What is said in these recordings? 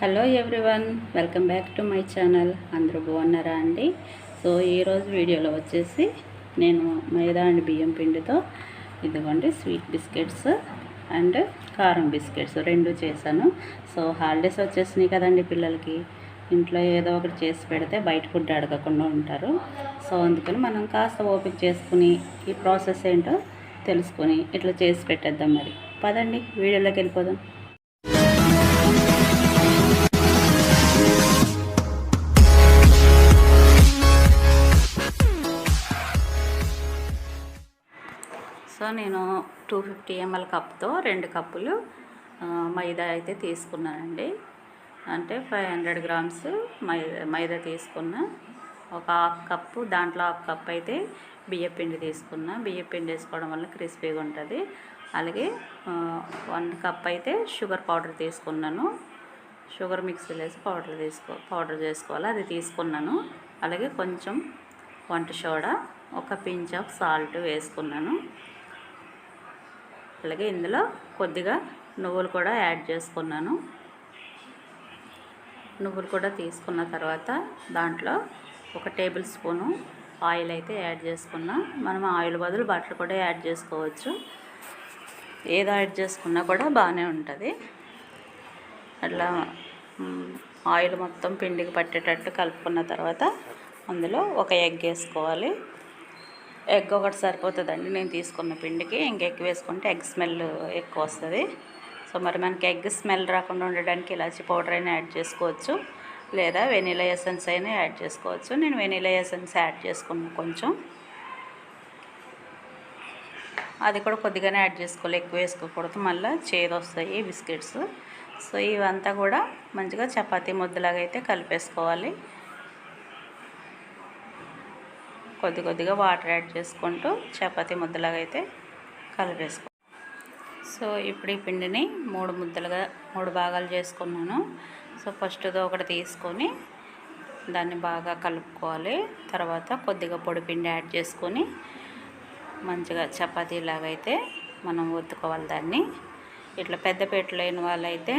Hello everyone welcome back to my channel. అందరూ బాగున్నారా అండి? సో ఈరోజు వీడియోలో వచ్చేసి నేను మైదా అండ్ బియ్యం పిండితో ఇదిగోండి స్వీట్ బిస్కెట్స్ అండ్ కారం బిస్కెట్స్ రెండు చేశాను. సో హాలిడేస్ వచ్చేసినాయి కదండి పిల్లలకి. ఇంట్లో ఏదో ఒకటి చేసి పెడితే బయట ఫుడ్ అడగకుండా ఉంటారు. సో అందుకని మనం కాస్త ఓపిక చేసుకుని ఈ ప్రాసెస్ ఏంటో తెలుసుకొని ఇట్లా చేసి పెట్టేద్దాం మరి. పదండి వీడియోలోకి వెళ్ళిపోదాం. సో నేను టూ ఫిఫ్టీ ఎంఎల్ కప్తో రెండు కప్పులు మైదా అయితే తీసుకున్నానండి. అంటే five hundred grams maida maida తీసుకున్న. ఒక హాఫ్ కప్పు దాంట్లో హాఫ్ కప్ అయితే బియ్యపిండి తీసుకున్నా. బియ్యపిండి వేసుకోవడం వల్ల క్రిస్పీగా ఉంటుంది. అలాగే వన్ కప్ అయితే షుగర్ పౌడర్ తీసుకున్నాను. షుగర్ మిక్సీలో వేసి పౌడర్ తీసుకో పౌడర్ చేసుకోవాలి. అది తీసుకున్నాను. అలాగే కొంచెం వంట సోడా ఒక పించ్ ఆఫ్ సాల్ట్ వేసుకున్నాను. అలాగే ఇందులో కొద్దిగా నువ్వులు కూడా యాడ్ చేసుకున్నాను. నువ్వులు కూడా తీసుకున్న తర్వాత దాంట్లో ఒక టేబుల్ స్పూను ఆయిల్ అయితే యాడ్ చేసుకున్నా. మనం ఆయిల్ బదులు బట్టలు కూడా యాడ్ చేసుకోవచ్చు. ఏది యాడ్ చేసుకున్నా కూడా బాగానే ఉంటుంది. అట్లా ఆయిల్ మొత్తం పిండికి పట్టేటట్టు కలుపుకున్న తర్వాత అందులో ఒక ఎగ్ వేసుకోవాలి. ఎగ్ ఒకటి సరిపోతుందండి. నేను తీసుకున్న పిండికి ఇంక ఎగ్ వేసుకుంటే ఎగ్ స్మెల్ ఎక్కువ వస్తుంది. సో మరి మనకి ఎగ్ స్మెల్ రాకుండా ఉండడానికి ఇలాచి పౌడర్ అయినా యాడ్ చేసుకోవచ్చు. లేదా వెనీలా ఎసెన్స్ అయినా యాడ్ చేసుకోవచ్చు. నేను వెనీలా ఎసెన్స్ యాడ్ చేసుకున్నాను కొంచెం. అది కూడా కొద్దిగానే యాడ్ చేసుకోవాలి. ఎక్కువ వేసుకోకూడదు. మళ్ళీ చేదు వస్తాయి బిస్కెట్స్. సో ఇవంతా కూడా మంచిగా చపాతీ ముద్దలాగా అయితే కలిపేసుకోవాలి. కొద్ది కొద్దిగా వాటర్ యాడ్ చేసుకుంటూ చపాతి ముద్దలాగా అయితే కలిపేసుకో సో ఇప్పుడు ఈ పిండిని మూడు ముద్దలుగా మూడు భాగాలు చేసుకున్నాను. సో ఫస్ట్ది ఒకటి తీసుకొని దాన్ని బాగా కలుపుకోవాలి. తర్వాత కొద్దిగా పొడి పిండి యాడ్ చేసుకొని మంచిగా చపాతీలాగా అయితే మనం ఒత్తుకోవాలి దాన్ని. ఇట్లా పెద్ద పీట లేని వాళ్ళైతే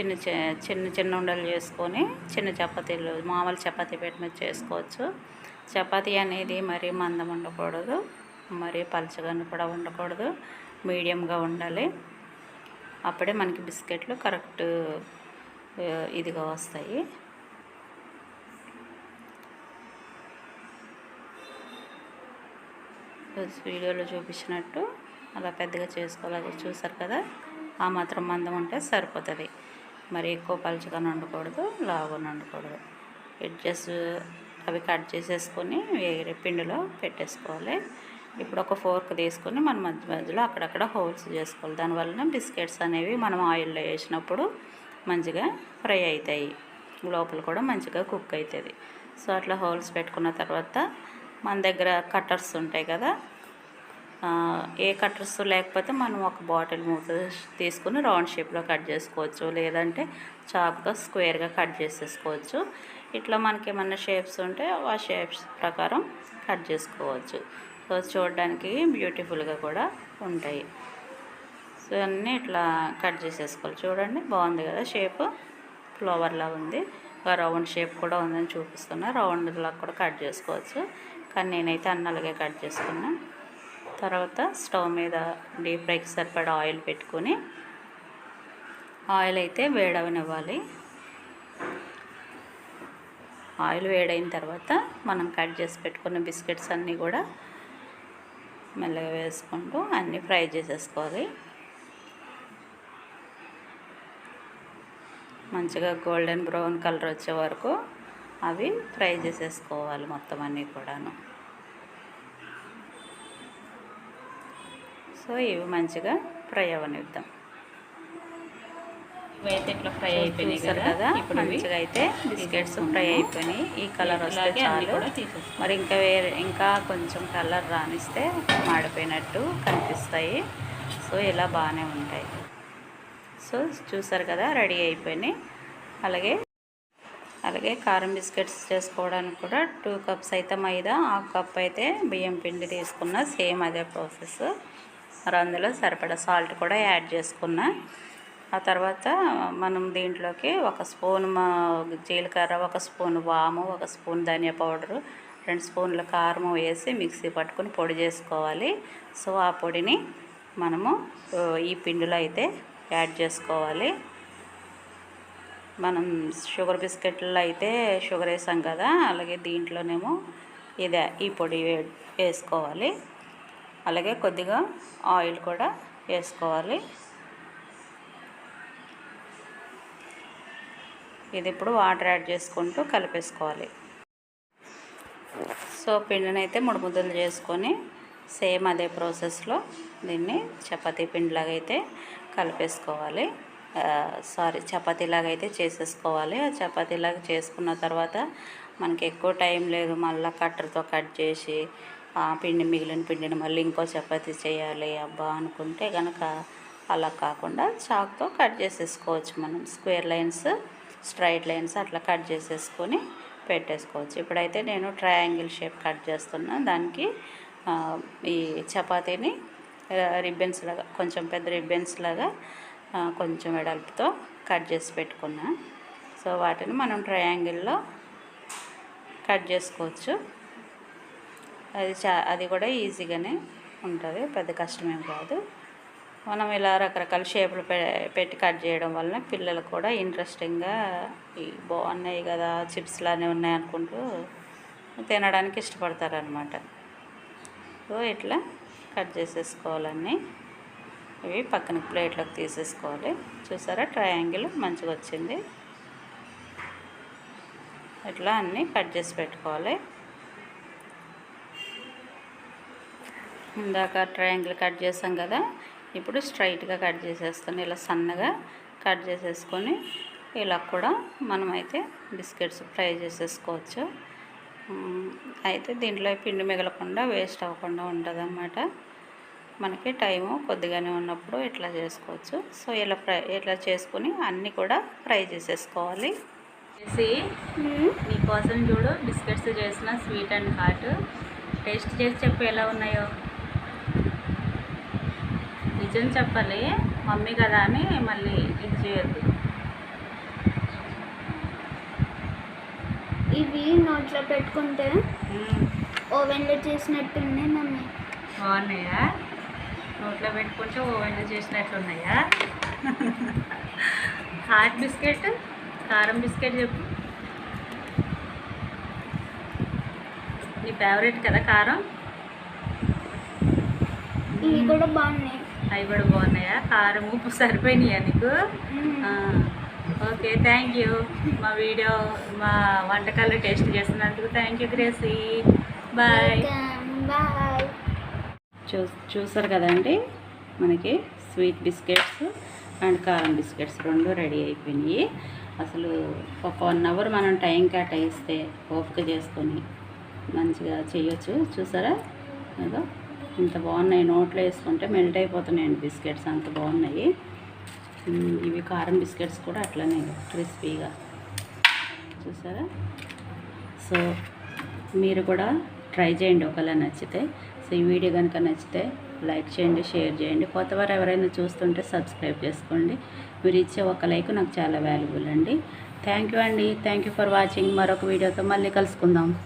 చిన్న చి- చిన్న చిన్న ఉండలు చేసుకొని చిన్న చపాతీలు మామూలు చపాతీ పీట మీద చేసుకోవచ్చు. చపాతీ అనేది మరీ మందం ఉండకూడదు మరీ పలచగాను కూడా ఉండకూడదు మీడియంగా ఉండాలి. అప్పుడే మనకి బిస్కెట్లు కరెక్ట్ ఇదిగా వస్తాయి. వీడియోలో చూపించినట్టు అలా పెద్దగా చేసుకోవాలి చూసారు కదా ఆ మాత్రం మందం ఉంటే సరిపోతుంది. మరి ఎక్కువ పలుచగా ఉండకూడదు లావుగా వండకూడదు ఎడ్జెస్ అవి కట్ చేసేసుకొని వేరే పిండిలో పెట్టేసుకోవాలి. ఇప్పుడు ఒక ఫోర్క్ తీసుకొని మన మధ్య మధ్యలో అక్కడక్కడ హోల్స్ చేసుకోవాలి. దానివలన బిస్కెట్స్ అనేవి మనం ఆయిల్లో వేసినప్పుడు మంచిగా ఫ్రై అవుతాయి. లోపల కూడా మంచిగా కుక్ అవుతుంది. సో అట్లా హోల్స్ పెట్టుకున్న తర్వాత మన దగ్గర కట్టర్స్ ఉంటాయి కదా ఏ కట్టర్స్ లేకపోతే మనం ఒక బాటిల్ మూత తీసుకుని రౌండ్ షేప్లో కట్ చేసుకోవచ్చు. లేదంటే చాక్తో స్క్వేర్గా కట్ చేసేసుకోవచ్చు. ఇట్లా మనకి ఏమన్నా షేప్స్ ఉంటే ఆ షేప్స్ ప్రకారం కట్ చేసుకోవచ్చు. సో చూడడానికి బ్యూటిఫుల్గా కూడా ఉంటాయి. సో అన్నీ ఇట్లా కట్ చేసేసుకోవాలి. చూడండి బాగుంది కదా షేప్. ఫ్లవర్లా ఉంది. ఒక రౌండ్ షేప్ కూడా ఉందని చూపిస్తున్నా. రౌండ్ లాగా కూడా కట్ చేసుకోవచ్చు. కానీ నేనైతే అన్నలాగే కట్ చేసుకున్నా. తర్వాత స్టవ్ మీద డీప్ ఫ్రైకి సరిపడా ఆయిల్ పెట్టుకొని ఆయిల్ అయితే వేడవనివ్వాలి. ఆయిల్ వేడైన తర్వాత మనం కట్ చేసి పెట్టుకున్న బిస్కెట్స్ అన్నీ కూడా మెల్లగా వేసుకుంటూ అన్నీ ఫ్రై చేసేసుకోవాలి. మంచిగా గోల్డెన్ బ్రౌన్ కలర్ వచ్చే వరకు అవి ఫ్రై చేసేసుకోవాలి మొత్తం అన్నీ కూడాను. సో ఇవి మంచిగా ఫ్రై అవనిద్దాం. ఇవైతే ఇట్లా ఫ్రై అయిపోయినాయి కదా కదా? ఇప్పుడు మంచిగా అయితే బిస్కెట్స్. ఫ్రై అయిపోయినాయి. ఈ కలర్ వస్తే చాలు. మరి ఇంకా వేరే ఇంకా కొంచెం కలర్ రానిస్తే మాడిపోయినట్టు కనిపిస్తాయి. సో ఇలా బాగానే ఉంటాయి. సో చూసారు కదా? రెడీ అయిపోయినాయి. అలాగే అలాగే కారం బిస్కెట్స్ చేసుకోవడానికి కూడా టూ కప్స్ అయితే మైదా హాఫ్ కప్ అయితే బియ్యం పిండి తీసుకున్న సేమ్ అదే ప్రాసెస్. మరి అందులో సరిపడా సాల్ట్ కూడా యాడ్ చేసుకున్నా. ఆ తర్వాత మనం దీంట్లోకి ఒక స్పూన్ మా- జీలకర్ర ఒక స్పూన్ వాము ఒక స్పూన్ ధనియా పౌడరు రెండు స్పూన్ల కారం వేసి మిక్సీ పట్టుకొని పొడి చేసుకోవాలి. సో ఆ పొడిని మనము ఈ పిండిలో అయితే యాడ్ చేసుకోవాలి. మనం షుగర్ బిస్కెట్లో అయితే షుగర్ వేసాం కదా అలాగే దీంట్లోనేమో ఇదే ఈ పొడి వేసుకోవాలి. అలాగే కొద్దిగా ఆయిల్ కూడా వేసుకోవాలి. ఇది ఇప్పుడు వాటర్ యాడ్ చేసుకుంటూ కలిపేసుకోవాలి. సో పిండిని అయితే మూడు ముద్దలు చేసుకొని సేమ్ అదే ప్రాసెస్లో దీన్ని చపాతీ పిండిలాగా అయితే కలిపేసుకోవాలి సారీ చపాతీలాగా అయితే చేసేసుకోవాలి. ఆ చపాతీలాగా చేసుకున్న తర్వాత మనకి ఎక్కువ టైం లేదు. మళ్ళీ కట్టర్తో కట్ చేసి ఆ పిండి మిగిలిన పిండిని మళ్ళీ ఇంకో చపాతీ చేయాలి అబ్బా అనుకుంటే కనుక అలా కాకుండా చాక్తో కట్ చేసేసుకోవచ్చు మనం. స్క్వేర్ లైన్స్ స్ట్రైట్ లైన్స్ అట్లా కట్ చేసేసుకొని పెట్టేసుకోవచ్చు. ఇప్పుడైతే నేను ట్రయాంగిల్ షేప్ కట్ చేస్తున్నా. దానికి ఈ చపాతీని రిబ్బన్స్ లాగా కొంచెం పెద్ద రిబ్బన్స్ లాగా కొంచెం వెడల్పుతో కట్ చేసి పెట్టుకున్నా. సో వాటిని మనం ట్రయాంగిల్లో కట్ చేసుకోవచ్చు. అది చా అది కూడా ఈజీగానే ఉంటుంది. పెద్ద కష్టమేం కాదు. మనం ఇలా రకరకాల షేపులు పె పెట్టి కట్ చేయడం వలన పిల్లలు కూడా ఇంట్రెస్టింగ్గా బాగున్నాయి కదా చిప్స్ లానే ఉన్నాయి అనుకుంటూ తినడానికి ఇష్టపడతారనమాట సో ఇట్లా కట్ చేసేసుకోవాలన్నీ. ఇవి పక్కన ప్లేట్లోకి తీసేసుకోవాలి. చూసారా? ట్రయాంగిల్ మంచిగా వచ్చింది. ఇట్లా అన్నీ కట్ చేసి పెట్టుకోవాలి. ఇందాక ట్రయాంగిల్ కట్ చేసాం కదా ఇప్పుడు స్ట్రైట్గా కట్ చేసేస్తాను. ఇలా సన్నగా కట్ చేసేసుకొని ఇలా కూడా మనమైతే బిస్కెట్స్ ఫ్రై చేసేసుకోవచ్చు. అయితే దీంట్లో పిండి మిగలకుండా వేస్ట్ అవ్వకుండా ఉంటుంది మనకి టైము కొద్దిగానే ఉన్నప్పుడు ఇట్లా చేసుకోవచ్చు. సో ఇలా ఫ్రై ఇట్లా చేసుకుని అన్నీ కూడా ఫ్రై చేసేసుకోవాలి. చేసి నీకోసం చూడు బిస్కెట్స్ చేసిన స్వీట్ అండ్ హాట్ టేస్ట్ చేసి చెప్పు ఎలా ఉన్నాయో. నిజం చెప్పాలి. మమ్మీ కదా అని మళ్ళీ ఇది చేయొద్దు. ఇవి నోట్లో పెట్టుకుంటే. ఓవెన్లో చేసినట్టుంది మమ్మీ. బాగున్నాయా? నోట్లో పెట్టుకుంటే ఓవెన్లో చేసినట్లున్నాయా? హాట్ బిస్కెట్ కారం బిస్కెట్ చెప్పు. నీ ఫేవరెట్ కదా కారం? ఇవి కూడా బాగున్నాయి. అవి కూడా బాగున్నాయా? కారం ఉప్పు సరిపోయినాయా నీకు? ఓకే థ్యాంక్ యూ మా వీడియో మా వంటకాలు టేస్ట్ చేసినందుకు thank you Gracy bye bye చూ చూసారు కదండి మనకి స్వీట్ బిస్కెట్స్ అండ్ కారం బిస్కెట్స్ రెండు రెడీ అయిపోయినాయి. అసలు ఒక వన్ అవర్ మనం టైం కేటాయిస్తే ఓపిక చేసుకొని మంచిగా చేయొచ్చు. చూసారా? ఏదో ఇంత బాగున్నాయి. నోట్లో వేసుకుంటే మెల్ట్ అయిపోతున్నాయండి బిస్కెట్స్. అంత బాగున్నాయి. ఇవి కారం బిస్కెట్స్ కూడా అట్లనే క్రిస్పీగా. చూసారా? సో మీరు కూడా ట్రై చేయండి ఒకవేళ నచ్చితే. సో ఈ వీడియో కనుక నచ్చితే లైక్ చేయండి షేర్ చేయండి. కొత్తవారు ఎవరైనా చూస్తుంటే సబ్స్క్రైబ్ చేసుకోండి. మీరు ఇచ్చే ఒక లైక్ నాకు చాలా వాల్యుబుల్ అండి. థ్యాంక్ యూ అండి. Thank you for watching. మరొక వీడియోతో మళ్ళీ కలుసుకుందాం.